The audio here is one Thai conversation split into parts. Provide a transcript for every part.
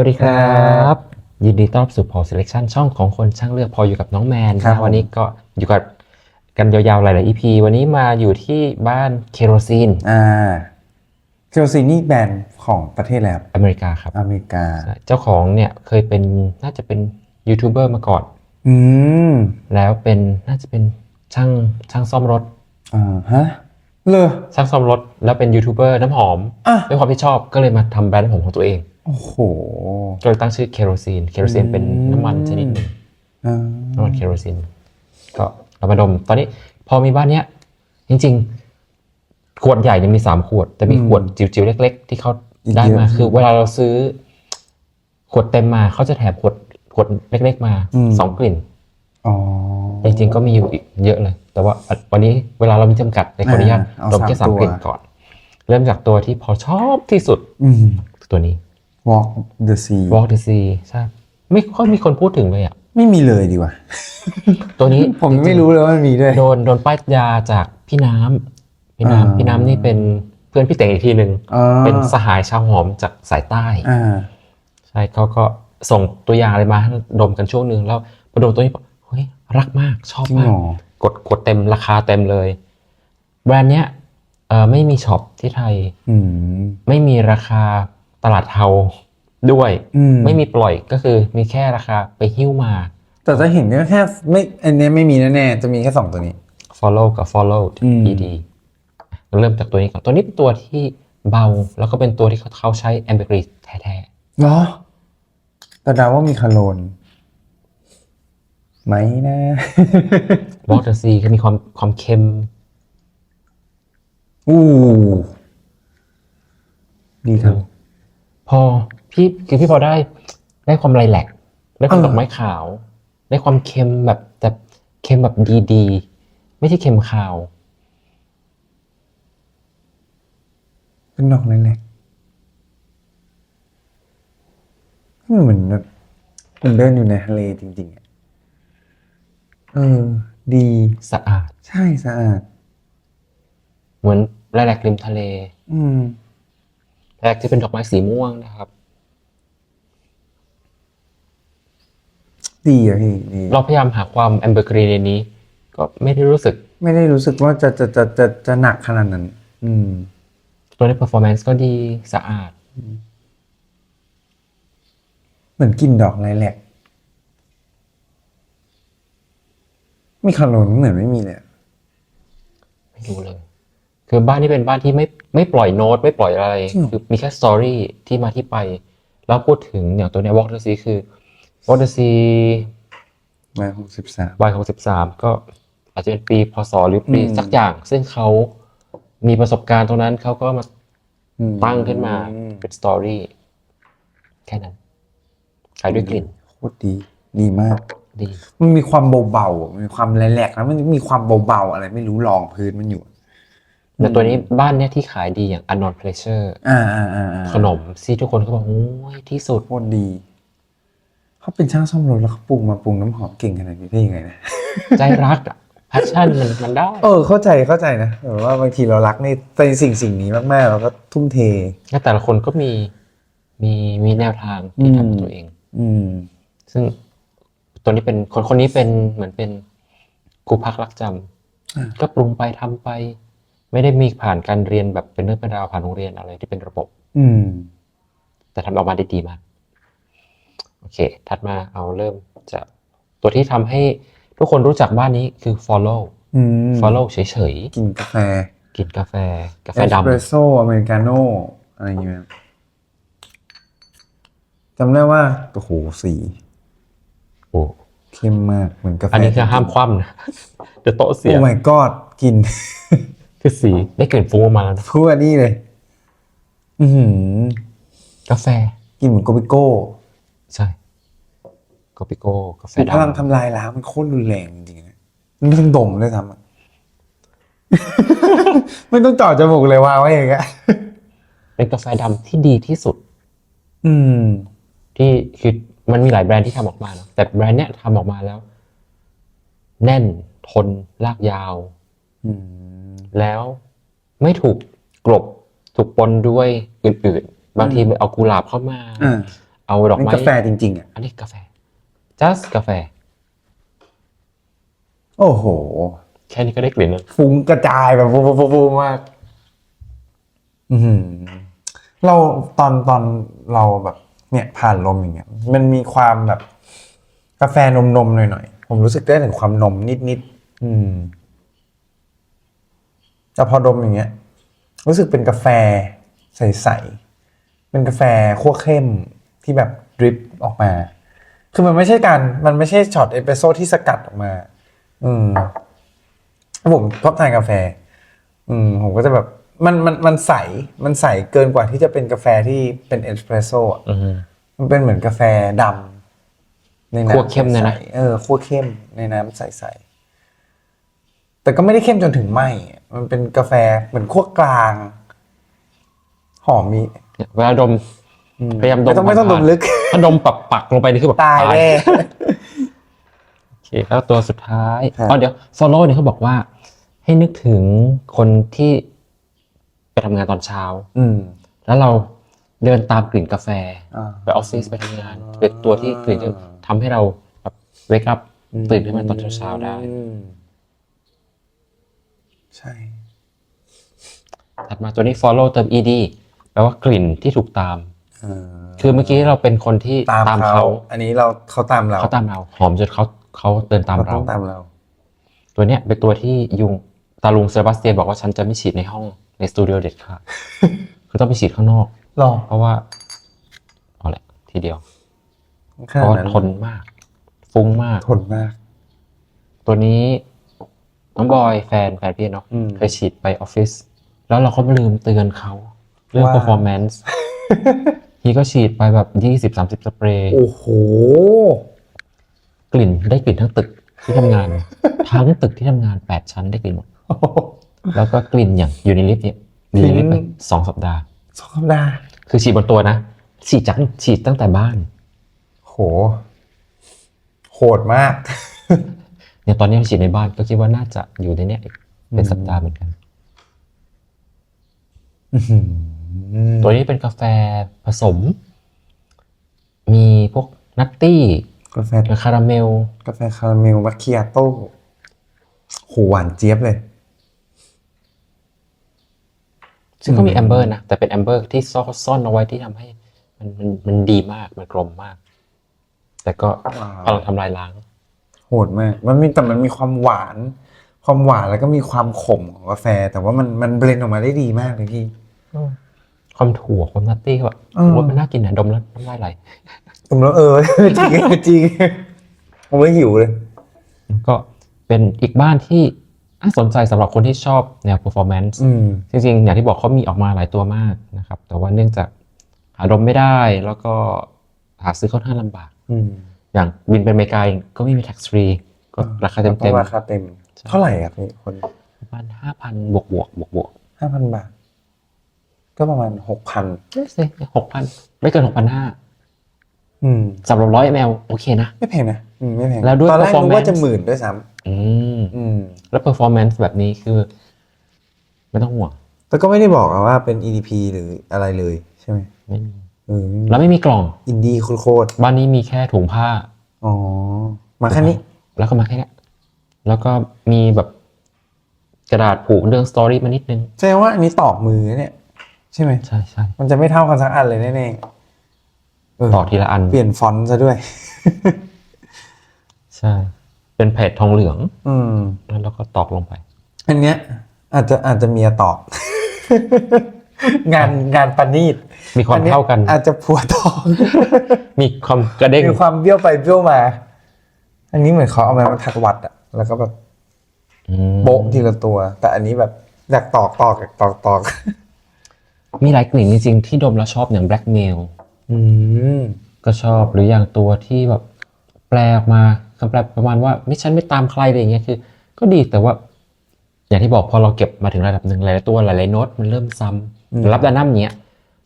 วัสดีครับ ยินดีต้อนรับสู่ Paul Selection ช่องของคนช่างเลือกพออยู่กับน้องแมนครับนะวันนี้ก็อยู่กับกันยาวๆหลายๆ EP วันนี้มาอยู่ที่บ้านเคโรซีนอ่าเคโรซีนี่แบรนด์ของประเทศแล้วอเมริกาครับ อเมริกา เจ้าของเนี่ยเคยเป็นน่าจะเป็นยูทูบเบอร์มาก่อน อืม แล้วเป็นน่าจะเป็นช่างช่างซ่อมรถอ่าฮะเลยช่างซ่อมรถแล้วเป็นยูทูบเบอร์น้ำหอมอะด้วยความที่ชอบก็เลยมาทำแบรนด์น้ำหอมของตัวเอง โอ้โห ก็เลยตั้งชื่อเคโรซีน เคโรซีนเป็นน้ำมันชนิดหนึ่งอ่าน้ำมันเคโรซีน ก็เรามาดม ตอนนี้พอมีบ้านเนี้ย จริง ๆ ขวดใหญ่เนี่ยมีสามขวด แต่มีขวดจิ๋วๆเล็ก ๆ ที่เขาได้มาคือ เวลาเราซื้อ ขวดเต็มมาเขาจะแถมขวดขวดเล็ก ๆ มาสองกลิ่นอ๋อจริงๆก็มีอยู่อีกเยอะเลย แต่ว่าวันนี้เวลาเรามีจำกัดในขออนุญาตเอาดมแค่สาสามมตัวกลิ่นก่อน เริ่มจากตัวที่พอชอบที่สุดอืมตัวนี้ Walk the Sea Walk the Sea ใช่ไม่ค่อยมีคนพูดถึงเลยอะ ไม่มีเลยดีกว่า ตัวนี้ผมไม่รู้เลยว่ามันมีด้วย โดนโดนป้ายยาจากพี่น้ำพี่อ่าน้ำพี่น้ำนี่เป็นเพื่อนพี่เต่งอีกทีหนึ่งอ่าเป็นสหายชาวหอมจากสายใต้อ่าใช่เขาก็ส่งตัวอย่างอะไรมาให้ดมกันช่วงหนึ่งแล้วพอดมตัวนี้บอกเฮ้ยรักมากชอบจริงมาเหรกอกดกดเต็มราคาเต็มเลย แบรนด์เนี้ยเอ่อไม่มีช็อปที่ไทยอืมไม่มีราคา ตลาดเทาด้วยอืมไม่มีปล่อยก็คือมีแค่ราคาไปหิ้วมา แต่จะเห็นก็แค่ไม่อันเนี้ยไม่มีแน่ๆจะมีแค่สองตัวนี้ follow กับ follow อืม ed เริ่มจากตัวนี้ก่อนตัวนี้เป็นตัวที่เบาแล้วก็เป็นตัวที่เขาเขาใช้ ambergris แท้เหรอแต่เดาว่ามีคาโลนไหมนะๆ water sea ก็มีความความเค็มอู้ดีครับ พอพี่คือพี่พอได้ได้ความไลแลกได้ความเออดอกไม้ขาว ได้ความเค็มแบบแต่เค็มแบบดีๆ ไม่ใช่เค็มขาว เป็นดอกเล็กๆเหมือนแบบเหมือนเดินอยู่ในทะเลจริงๆอะเออ ดีสะอาด ใช่สะอาด เหมือนไลแลกริมทะเล อืมไล แลกที่เป็นดอกไม้สีม่วงนะครับ ดีอะพี่ดีเราพยายามหาความ ambergris ในนี้ ก็ไม่ได้รู้สึก ไม่ได้รู้สึกว่าจะจะจะจะจะหนักขนาดนั้น อืม ตัวใน performance ก็ดีสะอาด เหมือนกลินดอกไลแลกมีคาโลนเหมือนไม่มีเลยอะไม่รู้เลย คือบ้านนี้เป็นบ้านที่ไม่ไม่ปล่อยโน้ตไม่ปล่อยอะไร คือมีแค่สตอรี่ที่มาที่ไป แล้วพูดถึงอย่างตัวเนี้ Walk the Sea คือ Walk the Sea มาหกสิบสามวัย63ก็อาจจะเป็นปีพศหรือปีอืมสักอย่าง ซึ่งเขามีประสบการณ์ตรงนั้นเขาก็มาตั้งขึ้นมาเป็นสตอรี่แค่นั้นขายด้วยกลิ่นโคตรดี ดีมากดีมันมีความเบาๆอะมันมีความแหลกๆแล้วมันมีความเบาๆอะไรไม่รู้รองพื้นมันอยู่ แต่ตัวนี้บ้านเนี้ยที่ขายดีอย่าง Unknown Pleasure อ่าอ่าอ่าอ่าขนมที่ทุกคนก็บอกโอ้ยที่สุดโคตรดี เขาเป็นช่างซ่อมรถแล้วเขาปรุงมาปรุงน้ำหอมเก่งขนาดนี้ได้ยังไงนะ ใจรักอะ passion มันมันได้ เออเข้าใจเข้าใจนะแบบว่าบางทีเรารักในในสิ่งสิ่งนี้มากๆเราก็ทุ่มเท และแต่ละคนก็มีมีมีแนวทางที่อืมทำของตัวเอง อืม ซึ่งตัวนี้เป็นคนคนนี้เป็นเหมือนเป็นครูพักรักจำอ่าก็ปรุงไปทำไป ไม่ได้มีผ่านการเรียนแบบเป็นเรื่องเป็นราวผ่านโรงเรียนอะไรที่เป็นระบบ อืม แต่ทำออกมาได้ดีมากโอเค ถัดมาเอาเริ่มจากตัวที่ทำให้ทุกคนรู้จักบ้านนี้คือ follow อืม follow เฉยกินกาแฟๆกินกาแฟ กาแฟเอสดำเปรสโซ่อเมริกาโน่อะไรอย่างเงี้ยจำได้ว่าโอ้โหสีโอ้เข้มมากเหมือนกาแฟ อันนี้คือห้ามคว่ำนะเดี๋ยวโต๊ะเสีย โอ้ my god กิน คือสีได้กลิ่นฟุ้งออกมาแล้วนะพูดอันนี้เลย อือหือกาแฟกินเหมือนโกบิโก้ใช่กาปิโก้กาแฟถูกพลังดำทำลายล้างมันโคตรรุนแรงจริงๆนะมันไม่ต้องดมเลยทำอะ ไม่ต้องเจอดจมูกเลยวางไว้อย่างเงี้ยเป็นกาแฟดำที่ดีที่สุด อืม ที่คือมันมีหลายแบรนด์ที่ทำออกมาเนอะแต่แบรนด์เนี้ยทำออกมาแล้ว แน่นทนลากยาว อืม แล้วไม่ถูกกลบถูกปนด้วยอื่นๆ บางทีมันเอากุหลาบเข้ามาอ่าเอาดอกนี่ไม้กาแฟจริงๆอะอันนี้กาแฟ just กาแฟ โอ้โห แค่นี้ก็ได้กลิ่นแล้วฟุ้งกระจายแบบฟูฟูฟูมากอือหือเราตอนตอนเราแบบ เนี่ย ผ่านลมอย่างเงี้ย มันมีความแบบ กาแฟนมนมๆหน่อยๆผมรู้สึกได้ถึงความนมนิดนิดๆอืม แต่พอดมอย่างเงี้ยรู้สึกเป็นกาแฟใสๆเป็นกาแฟคั่วเข้มที่แบบดริปออกมา คือมันไม่ใช่การมันไม่ใช่ช็อตเอสเปรสโซ่ที่สกัดออกมา อืมผมชอบทานกาแฟ อืมผมก็จะแบบมันมันมันใส มันใสเกินกว่าที่จะเป็นกาแฟที่เป็นเอสเปรสโซ่อะอืมมันเป็นเหมือนกาแฟดำในน้ำคั่วเข้มเนี่ยนะใสๆเออคั่วเข้มในน้ำใสๆแต่ก็ไม่ได้เข้มจนถึงไหมอะ มันเป็นกาแฟเหมือนคั่วกลาง หอมมีเนี่ยเวลาดมพยายามดมไม่ต้องไม่ต้องดผ่านมๆลึก ถ้าดมปักปักลงไปนี่คือแบบตายแน่ โอเคแล้วตัวสุดท้ายครับ อ๋อเดี๋ยวโซโล่เนี่ยเขาบอกว่า ให้นึกถึงคนที่ไปทำงานตอนเช้า อืมแล้วเราเดินตามกลิ่นกาแฟ อ่า ไปออฟฟิศไปทำงานเป็นตัวที่กลิ่นที่ทำให้เราแบบเวกอัพตื่นขึ้นมาตอนเช้าๆได้ อืม ใช่ ถัดมาตัวนี้ follow เติม ed แปลว่ากลิ่นที่ถูกตาม เออคือเมื่อกี้เราเป็นคนที่ตามตามเขาเขา อันนี้เราเขาตามเราเขาตามเรา หอมจนเขาเขาเดินตามเขาเราต้องตามเรา ตัวเนี้ยเป็นตัวที่ยุงตาลุงเซบาสเตียนบอกว่าฉันจะไม่ฉีดในห้องในสตูดิโอเด็ดขาดคือต้องไปฉีดข้างนอก หรอเพราะว่าเอาแหละ ทีเดียวขเพนาดราะว่านั้นทนมาก ฟุ้งมาก ทนมาก ตัวนี้ น้องบอยแฟนแฟนพี่เนาะอืม เคยฉีดไปออฟฟิศแล้วเราก็ลืมเตือนเขาเรื่อง ว่า performance ฮีก็ฉีดไปแบบยี่สิบสามสิบสเปรย์ โอ้โห กลิ่นได้กลิ่นทั้งตึกที่ทำงาน ทั้งตึกที่ทำงานแปดชั้นได้กลิ่นหมดแล้วก็กลิ่นอย่างอยู่ในลิฟต์เนี่ยอยู่ในลิฟต์ไปสองสัปดาห์ สองสัปดาห์คือฉีดบนตัวนะ ฉีดจากฉีดตั้งแต่บ้าน โห โหดมาก เนี่ยตอนนี้ฉีดในบ้านก็คิดว่าน่าจะอยู่ในเนี้ยอีกเป็นสัปดาห์เหมือนกันตัวนี้เป็นกาแฟผสม มีพวกนัตตี้ กาแฟคาราเมล กาแฟคาราเมลมัคคิอาโต้โหหวานเจี๊ยบเลย ซึ่งก็มีอืมแอมเบอร์นะ แต่เป็นแอมเบอร์ที่ซ่อนซ่อนเอาไว้ที่ทำให้ มันมันมันดีมาก มันกลมมาก แต่ก็กำลังทำลายล้าง โหดมาก มันมีแต่มันมีความหวาน ความหวานแล้วก็มีความขมของกาแฟ แต่ว่ามันมันเบลนด์ออกมาได้ดีมากเลยพี่ความถั่วความนัตตี้ก็แบบอืมโอ้ยมันน่ากินนะดมแล้วน้ำลายไหลผมแล้วเออจริงจริงผมไม่หิวเลย ก็เป็นอีกบ้านที่น่าสนใจสำหรับคนที่ชอบแนว performance อืมจริงๆ อย่างที่บอกเขามีออกมาหลายตัวมากนะครับ แต่ว่าเนื่องจากหาดมไม่ได้แล้วก็หาซื้อค่อนข้างลำบาก อืมอย่างบินเป็นอเมริกาเองก็ไม่มี tax free ก็ราคาเต็มต้องราคาเต็ม เท่าไหร่ครับพี่คนๆประมาณห้าพันบวกบวกบวกบวกห้าพันบาท ก็ประมาณหกพันหกพันไม่เกินหกพันห้าอืมสำหรับร้อยมลโอเคนะ ไม่แพงนะอืมไม่แพงแล้วด้วยตอนแรกนึก performance ว่าจะหมื่นด้วยซ้อืมำอืมแล้ว performance แบบนี้คือ ไม่ต้องห่วงแต่ก็ไม่ได้บอกอะว่าเป็น EDP หรืออะไรเลยใช่ไหมไม่มีเออ แล้วไม่มีกล่อง อินดี้โคตรบ้านนี้มีแค่ถุงผ้าๆอ๋อ มาแค่นี้ แล้วก็มาแค่เนี้ยแล้วก็มีแบบกระดาษผูกเรื่องสตอรี่มานิดนึงแสดงว่าอันนี้ตอกมือเนี่ย ใช่ไหมใช่ใช่มันจะไม่เท่ากันสักอันเลยแน่ๆเออต่อทีละอัน เปลี่ยนฟอนต์ซะด้วย ใช่ เป็นเพจทองเหลือง อืม แล้วเราก็ตอกลงไป อันเนี้ย อาจจะอาจจะเมียตอก งานงานประณีตมีความอัยเท่ากัน อาจจะผัวตอกมีความกระเด้งมีความเบี้ยวไปเบี้ยวมา อันนี้เหมือนเขาเอามามาทัดวัดอะแล้วก็แบบอืมโบะทีละตัว แต่อันนี้แบบอยากตอกตอกอยากตอกตอกมีหลายกลิ่นจริงๆที่ดมแล้วชอบอย่าง blackmail อืมก็ชอบหรืออย่างตัวที่แบบ แปลออกมาคำแปลประมาณว่า ไม่ฉันไม่ตามใครอะไรอย่างเงี้ยคือ ก็ดีแต่ว่า อย่างที่บอกพอเราเก็บมาถึงระดับหนึ่งหลายๆตัวหลายๆโน้ตมันเริ่มซ้ำ รับดานัมเนี้ย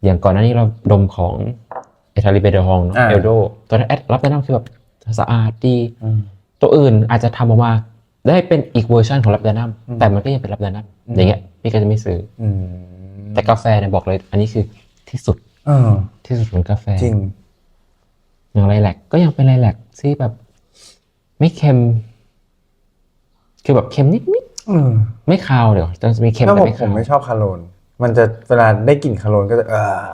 อย่างก่อนหน้านี้เราดมของเอทาลิเบเดฮองเนาะอ่าเอลโดตัวนั้นแอดรับดานัมคือแบบสะอาดดีอืมตัวอื่นอาจจะทำออกมาได้เป็นอีกเวอร์ชันของรับดานัมแต่มันก็ยังเป็นรับดานัมอย่างเงี้ยพี่ก็จะไม่ซื้ออืมแต่กาแฟเนี่ยบอกเลย อันนี้คือที่สุดเออที่สุดของกาแฟจริงอย่างไรแหลกก็ยังเป็นไรแหลกที่แบบ ไม่เค็ม คือแบบเค็มนิดนิดอืมๆไม่คาวเดี๋ยวจะมีเค็มถ้าแต่ผมไม่ผคามวไม่ชอบคาโรน มันจะเวลาได้กลิ่นคาโรนก็จะเออ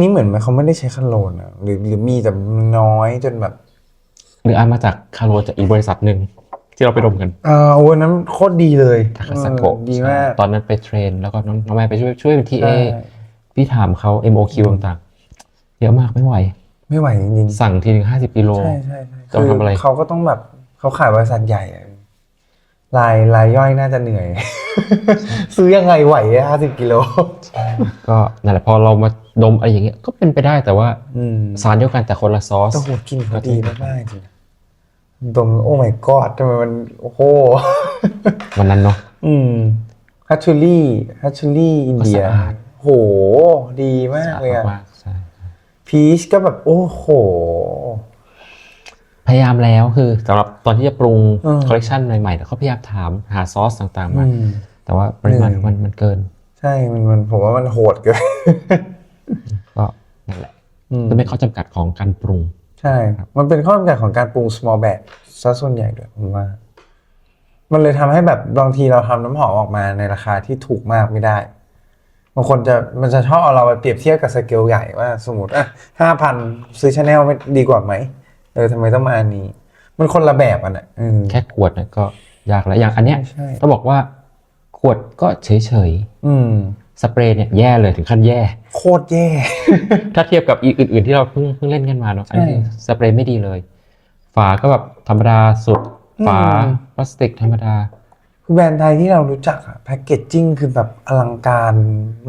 นี่เหมือนมันเขาไม่ได้ใช้คาโรนอะหรือหรือมีแต่น้อยจนแบบ หรืออามาจากคาโรจากอีกบริษัทหนึ่งที่เราไปดมกันเออโอ้ยนั้นโคตรดีเลยทาคาซาโกะเออดีมากตอนนั้นไปเทรน แล้วก็น้องน้องแม่ไปช่วยช่วยเป็นทีเอใช่ พี่ถามเขา MOQ ต่างๆเยอะมากไม่ไหว ไม่ไหวจริงสั่งทีนึงห้าสิบกิโลๆใช่ใช่ใช่จะทำอะไร เขาก็ต้องแบบเขาขายบริษัทใหญ่อะ รายรายย่อยน่าจะเหนื่อย ซื้อยังไงไหวห้าสิบกิโลก็นั่นแหละพอเรามาดมอะไรอย่างเงี้ยก็เป็นไปได้แต่ว่าอืมสารเดียวกันแต่คนละซอสแต่โหกลินเขาดีมากๆจริงดมโอ้ my god ทำไมมันโอ้โหวันนั้นเนาะอืมฮัตชูรี่ฮัตชูรี่อินเดียก็สะอาดโหดีมากเลยอะมากๆใช่พีชก็แบบโอ้โห พยายามแล้วคือสำหรับตอนที่จะปรุงอืมคอลเลคชันใหม่ๆเนี่ยเขาพยายามถามหาซอสต่างๆมาอืมแต่ว่าปริมาณเหนื่อยมันมันเกิน ใช่มันมันผมว่ามันโหดเกินก็นั่นแหละอืมจะเป็นข้อจำกัดของการปรุง ใช่ มันเป็นข้อจำกัดของการปรุง small batch ซะส่วนใหญ่ด้วยผมว่า มันเลยทำให้แบบบางทีเราทำน้ำหอมออกมาในราคาที่ถูกมากไม่ได้บางคนจะมันจะชอบเอาเราไปเปรียบเทียบกับสเกลใหญ่ว่าสมมติอะห้าพันซื้อชาแนลไม่ดีกว่าไหม เออทำไมต้องมาอันนี้ มันคนละแบบกันอะอืมแค่ขวดเนี่ยก็ยากแล้วอย่างอันเนี้ยใช่ต้องบอกว่า ขวดก็เฉยอืมๆสเปรย์เนี่ยแย่เลยถึงขั้นแย่ โคตรแย่ ถ้าเทียบกับอีกอื่น ๆ ที่เราเพิ่งเพิ่งเล่นกันมาเนาะอันนี้ใช่สเปรย์ไม่ดีเลย ฝาก็แบบธรรมดาสุด ฝาอืมพลาสติกธรรมดาคือแบรนด์ไทยที่เรารู้จักอะแพคเกจจิ้งคือแบบอลังการ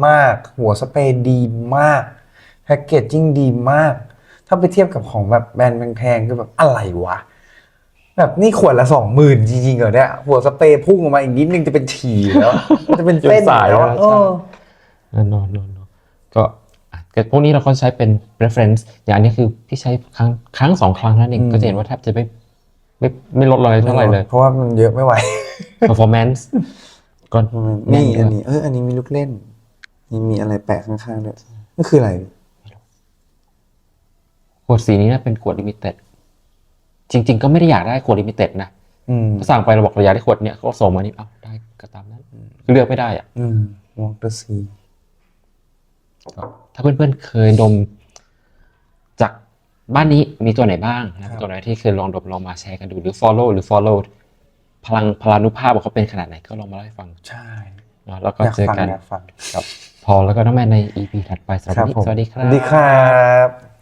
มาก หัวสเปรย์ดีมาก แพคเกจจิ้งดีมาก ถ้าไปเทียบกับของแบบแบรนด์แพงๆคือแบบอะไรวะ แบบนี่ขวดละสองหมื่นจริงๆเหรอเนี่ยหัวสเปรย์พุ่งออกมาอีกนิดนึงจะเป็นฉี่แล้วจะเป็นเส้นเป็นสายแล้วแล้วเออนอนนอนนอนนอนก็อะก็พวกนี้เราก็ใช้เป็น reference อย่างอันนี้คือพี่ใช้ครั้งครั้งสองครั้งนั่นเองอืมก็จะเห็นว่าแทบจะไม่ไม่ไม่ลดอะไรเท่าไหร่เลย เพราะว่ามันเยอะไม่ไหว performance ก็แนี่ด้อัวนยนี้เอออันนี้มีลูกเล่นนี่มีอะไรแปะข้างๆด้วยนี่คืออะไร ขวดสีนี้นะเป็นขวด limited จริง ๆ ก็ไม่ได้อยากได้ขวด limited นะอืมก็สั่งไปเราบอกเราอยากได้ขวดเนี้ยเขาก็ส่งมานี่เอ้าได้ก็ตามนั้นคือเลือกไม่ได้อะอืม Walk the Sea ถ้าเพื่อนๆเคยดม จากบ้านนี้มีตัวไหนบ้างนะครับตัวไหนที่เคยลองดมลองมาแชร์กันดูหรือ follow หรือ follow พลังพลานุภาพของเขาเป็นขนาดไหนก็ลองมาเล่าให้ฟังใช่เนาะแล้วก็อยากเจอฟังกันอยากฟังกับ พอลแล้วก็น้องแมนใน EP ถัดไปสำหรับวันนี้สวัสดีครัสบวัสดีครับ